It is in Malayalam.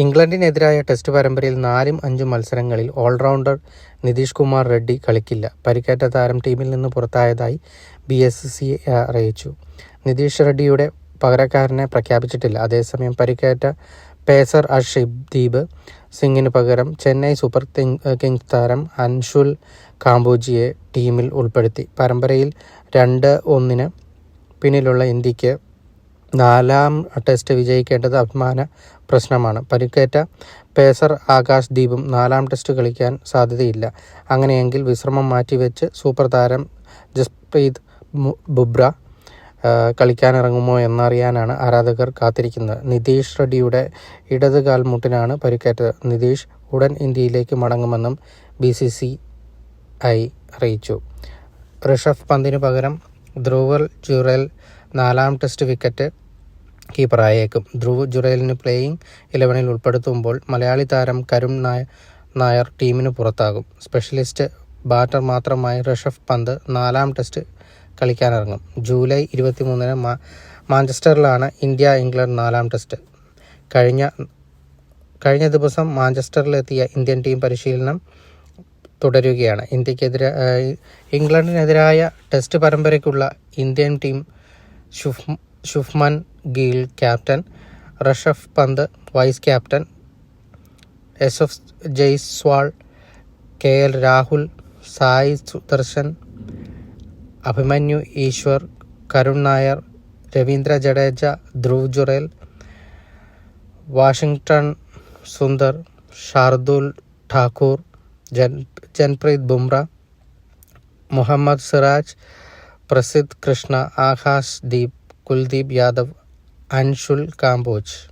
ഇംഗ്ലണ്ടിനെതിരായ ടെസ്റ്റ് പരമ്പരയിൽ നാലും അഞ്ചും മത്സരങ്ങളിൽ ഓൾറൗണ്ടർ നിതീഷ് കുമാർ റെഡ്ഡി കളിക്കില്ല. പരിക്കേറ്റ താരം ടീമിൽ നിന്ന് പുറത്തായതായി ബി എസ് സി അറിയിച്ചു. നിതീഷ് റെഡ്ഡിയുടെ പകരക്കാരനെ പ്രഖ്യാപിച്ചിട്ടില്ല. അതേസമയം പരിക്കേറ്റ പേസർ അർഷിബ് ദീപ് സിംഗിന് പകരം ചെന്നൈ സൂപ്പർ കിങ്സ് താരം അൻഷുൽ കാംബോജിയെ ടീമിൽ ഉൾപ്പെടുത്തി. പരമ്പരയിൽ രണ്ട് ഒന്നിന് പിന്നിലുള്ള ഇന്ത്യയ്ക്ക് നാലാം ടെസ്റ്റ് വിജയിക്കേണ്ടത് അഭിമാന പ്രശ്നമാണ്. പരിക്കേറ്റ പേസർ ആകാശ് ദീപും നാലാം ടെസ്റ്റ് കളിക്കാൻ സാധ്യതയില്ല. അങ്ങനെയെങ്കിൽ വിശ്രമം മാറ്റിവെച്ച് സൂപ്പർ താരം ജസ്പ്രീത് ബുബ്ര കളിക്കാനിറങ്ങുമോ എന്നറിയാനാണ് ആരാധകർ കാത്തിരിക്കുന്നത്. നിതീഷ് റെഡ്ഡിയുടെ ഇടത് കാൽമുട്ടിനാണ് പരിക്കേറ്റത്. നിതീഷ് ഉടൻ ഇന്ത്യയിലേക്ക് മടങ്ങുമെന്നും ബി സി സി ഐ അറിയിച്ചു. ഋഷഭ് പന്തിന് പകരം ധ്രുവൽ ജുറൽ നാലാം ടെസ്റ്റ് വിക്കറ്റ് കീപ്പറായേക്കും. ധ്രുവ് ജുറേലിന് പ്ലേയിങ് ഇലവനിൽ ഉൾപ്പെടുത്തുമ്പോൾ മലയാളി താരം കരുൺ നായ നായർ ടീമിന് പുറത്താകും. സ്പെഷ്യലിസ്റ്റ് ബാറ്റർ മാത്രമായി ഋഷഭ് പന്ത് നാലാം ടെസ്റ്റ് കളിക്കാനിറങ്ങും. ജൂലൈ ഇരുപത്തിമൂന്നിന് മാ മാഞ്ചസ്റ്ററിലാണ് ഇന്ത്യ ഇംഗ്ലണ്ട് നാലാം ടെസ്റ്റ് കഴിഞ്ഞ കഴിഞ്ഞ ദിവസം മാഞ്ചസ്റ്ററിലെത്തിയ ഇന്ത്യൻ ടീം പരിശീലനം തുടരുകയാണ്. ഇന്ത്യക്കെതിരെ ഇംഗ്ലണ്ടിനെതിരായ ടെസ്റ്റ് പരമ്പരയ്ക്കുള്ള Indian team ശുഫ് Shubman Gill captain Rishabh Pant vice captain S F Jaiswal K L Rahul Sai Sudharsan Abhimanyu Easwaran Karun Nair Ravindra Jadeja Dhruv Jurel Washington Sundar Shardul Thakur Jan Jasprit Bumrah Mohammed Siraj Prasidh Krishna Akash Deep Kuldeep Yadav Anshul Kamboj.